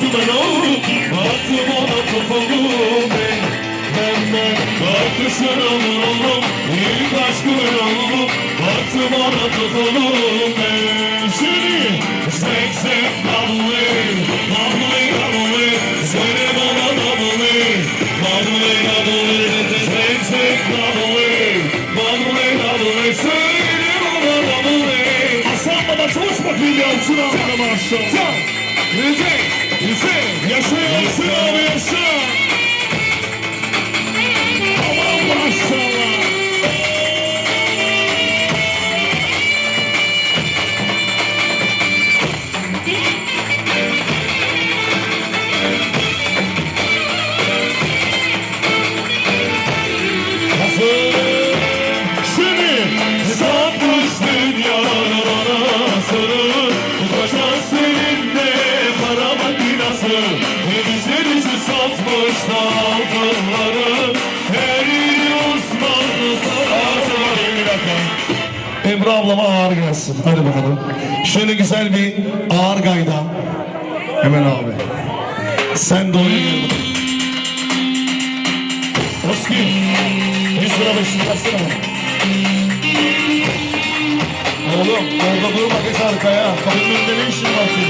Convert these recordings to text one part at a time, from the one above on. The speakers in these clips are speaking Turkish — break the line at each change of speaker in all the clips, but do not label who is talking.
düştü bana Hatıma kapıldım ben Ben ben Kalkışlar alır oldum İlk aşkımı aldım Hatıma kapıldım ben Şimdi Zek zek lovely Lovely lovely Söyle bana lovely Lovely lovely Zek zek lovely Lovely lovely Söyle bana lovely Hasan baba çalışmak milyon Çınar Çınar Çınar Çınar maşallah Yüce Yüce Yaşa yaşa abi yaşa Aman dakika Emre ablama ağır gelsin. Hadi bakalım. Şöyle güzel bir ağır gaydan. Hemen abi. Sen de oynayalım. Oski. 100 lira beşini versene bana. Oğlum orada durma geç arkaya. Kapının önünde ne işin var senin?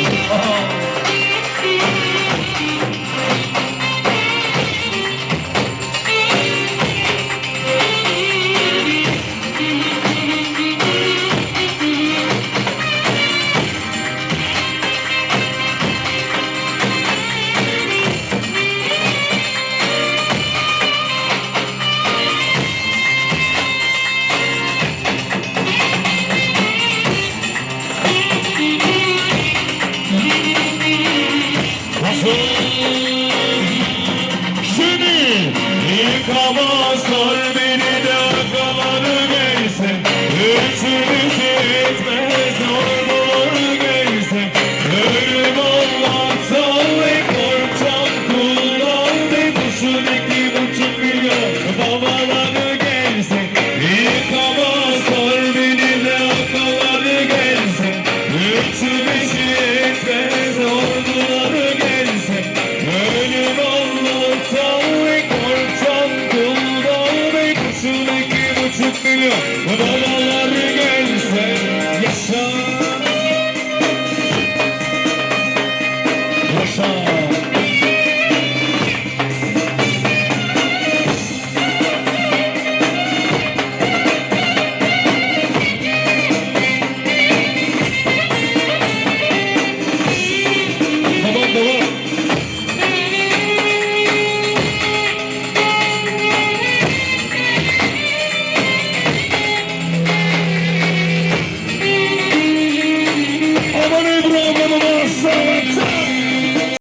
Şimdi yıkamazlar beni de akaları gelse Üçümüz etmez ormaları gelse Ölüm olmaktan ve korkacağım kuldan ve kuşun iki buçuk Yaşa.